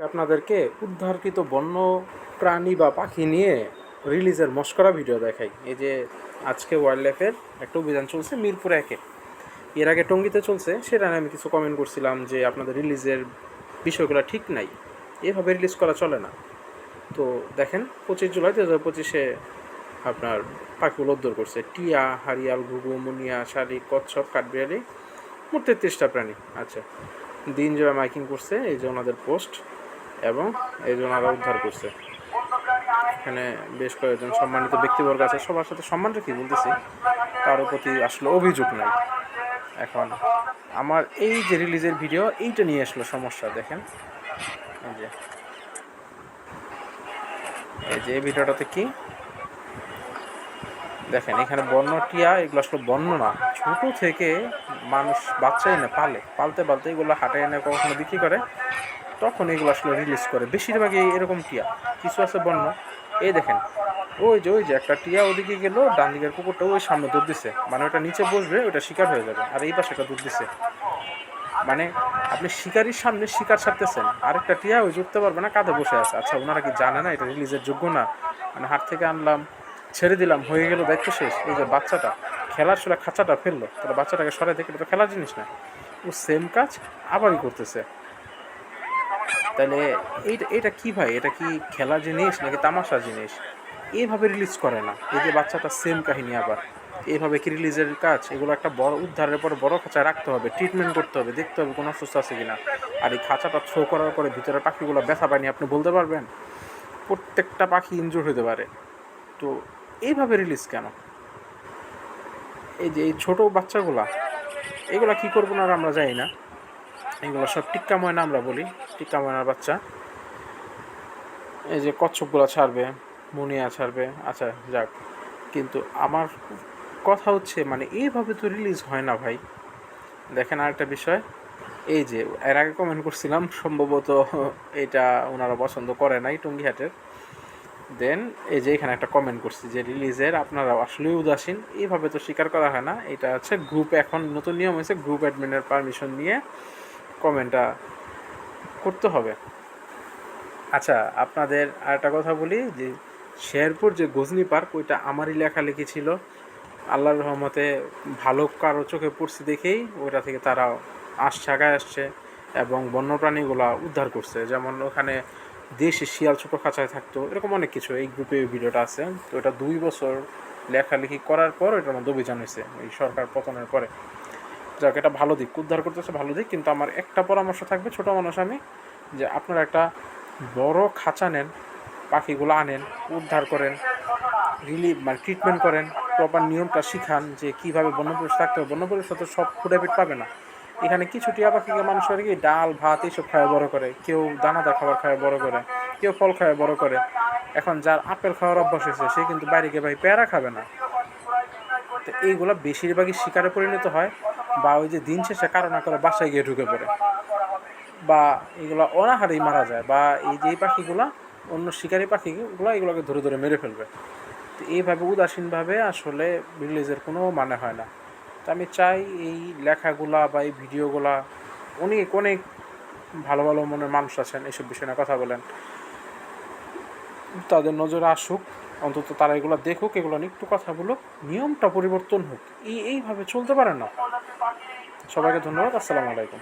আপনাদেরকে উদ্ধারকৃত বন্য প্রাণী বা পাখি নিয়ে রিলিজের মস্করা ভিডিও দেখাই। এই যে আজকে ওয়াইল্ড লাইফের একটা অভিযান চলছে মিরপুর একে। এর আগে টঙ্গিতে চলছে, সেটা আমি কিছু কমেন্ট করছিলাম যে আপনাদের রিলিজের বিষয়গুলো ঠিক নাই। এভাবে রিলিজ করা চলে না। তো দেখেন, পঁচিশ জুলাই দু হাজার পঁচিশে আপনার পাখিগুলো উদ্ধার করছে। টিয়া হারিয়াল ঘুঘু, মুনিয়া, শালিক, কচ্ছপ, কাঠবিড়ালি, মোট তেত্রিশটা প্রাণী। আচ্ছা দিন যাবে মাইকিং করছে, এই যে ওনাদের পোস্ট। এবং এই যে ওনারা উদ্ধার করছে। এখানে বেশ কয়েকজন সম্মানিত ব্যক্তিবর্গ আছে, সবার সাথে সম্মান রেখে বলতেছি কারোর প্রতি আসলে অভিযোগ নাই। এখন আমার এই যে রিলিজের ভিডিও এইটা নিয়ে আসলো সমস্যা, দেখেন। এই যে। এই যে ভিডিওটাতে কি? দেখেন, এখানে বন্য টিয়া, এগুলো আসলে বন্য না, ছোট থেকে মানুষ বাচ্চাই না, পালে। পালতে পালতে এগুলো হাটে এনে কখনো বিক্রি করে। তখন এগুলো আসলে রিলিজ করে। বেশিরভাগই এরকম টিয়া। কিছু আছে বন্য। এই দেখেন। ওই যে ওই যে একটা টিয়া ওদিকে গেলো, ডান দিকের কুকুরটা ওই সামনে দুধ দিছে। মানে ওটা নিচে বসবে, ওটা শিকার হয়ে যাবে। আর এই পাশে একটা দুধ দিছে। মানে আপনি শিকারির সামনে শিকার ছাড়তেছেন আরেকটা টিয়া ওই উঠতে পারবে না, কাঁধে বসে আছে। আচ্ছা ওনারা কি জানে না এটা রিলিজের যোগ্য না? মানে হাট থেকে আনলাম, ছেড়ে দিলাম, হয়ে গেল দায়িত্ব শেষ। এই যে বাচ্চাটা, খেলার সময় খাঁচাটা ফেলল। তাহলে বাচ্চাটাকে সরাই দেখে তো খেলার জিনিস না। ও সেম কাজ আবারই করতেছে। তাহলে এইটা এটা কী ভাই? এটা কি খেলার জিনিস নাকি তামাশা জিনিস? এইভাবে রিলিজ করে না। এই যে বাচ্চাটা সেম কাহিনী আবার। এইভাবে কি রিলিজের কাজ? এগুলো একটা বড়, উদ্ধারের পর বড় খাঁচায় রাখতে হবে ট্রিটমেন্ট করতে হবে, দেখতে হবে কোনো অসুস্থ আছে কিনা। আর এই খাঁচাটা থ্রো করার পরে ভিতরে পাখিগুলো ব্যথা পায়নি, আপনি বলতে পারবেন? প্রত্যেকটা পাখি ইনজুর হতে পারে। তো এইভাবে রিলিজ কেন? এই যে এই ছোটো বাচ্চাগুলা, এগুলা কি করব না আমরা জানি না। এগুলো সব টিক্কা ময়না আমরা বলি। টিক্কা ময়নার বাচ্চা। এই যে কচ্ছপগুলো ছাড়বে, মুনিয়া ছাড়বে আচ্ছা যাক। কিন্তু আমার কথা হচ্ছে মানে এইভাবে তো রিলিজ হয় না ভাই। দেখেন আরেকটা বিষয়, এই যে এর আগে কমেন্ট করছিলাম, সম্ভবত এটা ওনারা পছন্দ করে নাই টুঙ্গিহাটের। দেন এই যে এখানে একটা কমেন্ট করছি যে রিলিজের আপনারা আসলেই উদাসীন এইভাবে তো স্বীকার করা হয় না। এটা হচ্ছে গ্রুপ এখন নতুন নিয়ম হয়েছে গ্রুপ অ্যাডমিনের পারমিশন নিয়ে কমেন্টটা করতে হবে। আচ্ছা আপনাদের আরেকটা কথা বলি যে শেরপুর যে গজনি পার্ক, ওইটা আমারই লেখালেখি ছিল। আল্লাহর রহমতে ভালো কারও চোখে পড়ছে দেখেই ওইটা থেকে তারা আসছে, আগায় আসছে এবং বন্যপ্রাণীগুলা উদ্ধার করছে। যেমন ওখানে দেশে শিয়াল ছোটো খাঁচায় থাকতো, এরকম অনেক কিছু এই গ্রুপে ভিডিওটা আছে। তো এটা দুই বছর লেখালেখি করার পর এটার মধ্যে অভিযান হয়েছে, এই সরকার পতনের পরে। যাক, এটা ভালো দিক। উদ্ধার করতেছে ভালো দিক, কিন্তু আমার একটা পরামর্শ থাকবে, ছোটো মানুষ আমি, যে আপনারা একটা বড় খাঁচা নেন, পাখিগুলো আনেন, উদ্ধার করেন রিলিফ মানে ট্রিটমেন্ট করেন প্রপার নিয়মটা শিখান যে কীভাবে বন্যপুরুষ থাকতে হবে। বন্যপুরুষ তো সব ফুডাবিট পাবে না। এখানে কিছু টিয়া পাখিকে মানুষ করে কি, ডাল, ভাত এইসব খাওয়া বড় করে। কেউ দানাদার খাবার খাওয়া বড় করে, কেউ ফল খাওয়া বড় করে। এখন যার আপেল খাওয়ার অভ্যাস হয়েছে, সে কিন্তু বাইরে গিয়ে ভাই পেয়ারা খাবে না। তো এইগুলো বেশিরভাগই শিকারে পরিণত হয় বা ওই যে দিন শেষে কারও না করে বাসায় গিয়ে ঢুকে পড়ে। বা এগুলো অনাহারেই মারা যায় বা এই যে পাখিগুলা, অন্য শিকারি পাখিগুলো এগুলোকে ধরে ধরে মেরে ফেলবে। তো এইভাবে উদাসীনভাবে আসলে রিলিজের কোনো মানে হয় না। তো আমি চাই এই লেখাগুলা বা এই ভিডিওগুলা, অনেক অনেক ভালো ভালো মনের মানুষ আছেন, এসব বিষয় কথা বলেন। তাদের নজরে আসুক। অন্তত তারা এগুলো দেখুক, এগুলো নিয়ে একটু কথা বলুক, নিয়মটা পরিবর্তন হোক। এই, এইভাবে চলতে পারে না। সবাইকে ধন্যবাদ, আসসালামু আলাইকুম।